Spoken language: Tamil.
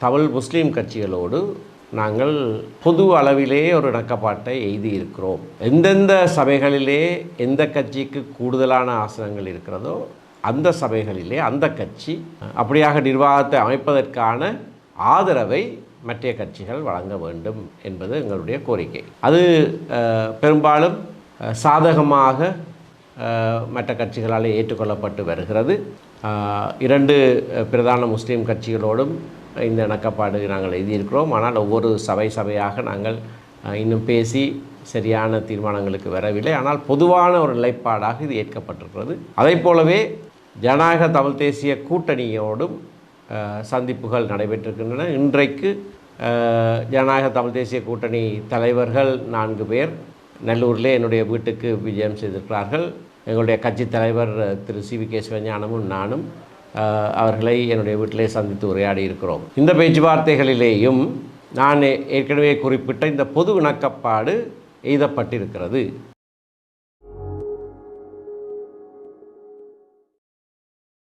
தமிழ் முஸ்லீம் கட்சிகளோடு நாங்கள் பொது அளவிலே ஒரு இணக்கப்பாட்டை எழுதியிருக்கிறோம் எந்தெந்த சபைகளிலே எந்த கட்சிக்கு கூடுதலான ஆசனங்கள் இருக்கிறதோ அந்த சபைகளிலே அந்த கட்சி அப்படியாக நிர்வாகத்தை அமைப்பதற்கான ஆதரவை மற்ற கட்சிகள் வழங்க வேண்டும் என்பது எங்களுடைய கோரிக்கை. அது பெரும்பாலும் சாதகமாக மற்ற கட்சிகளால் ஏற்றுக்கொள்ளப்பட்டு வருகிறது. இரண்டு பிரதான முஸ்லீம் கட்சிகளோடும் இந்த இணக்கப்பாடு நாங்கள் எழுதியிருக்கிறோம். ஆனால் ஒவ்வொரு சபை சபையாக நாங்கள் இன்னும் பேசி சரியான தீர்மானங்களுக்கு வரவில்லை. ஆனால் பொதுவான ஒரு நிலைப்பாடாக இது ஏற்கப்பட்டிருக்கிறது. அதைப் போலவே ஜனநாயக தமிழ் தேசிய கூட்டணியோடும் சந்திப்புகள் நடைபெற்றிருக்கின்றன. இன்றைக்கு ஜனநாயக தமிழ் தேசிய கூட்டணி தலைவர்கள் நான்கு பேர் நல்லூரிலே என்னுடைய வீட்டுக்கு விஜயம் செய்திருக்கிறார்கள். எங்களுடைய கட்சி தலைவர் திரு சி. வி. கே சிவஞானமும் நானும். அவர்களை என்னுடைய வீட்டிலே சந்தித்து உரையாடி இருக்கிறோம். இந்த பேச்சுவார்த்தைகளிலேயும் நான் ஏற்கனவே குறிப்பிட்ட இந்த பொது இணக்கப்பாடு எய்தப்பட்டிருக்கிறது.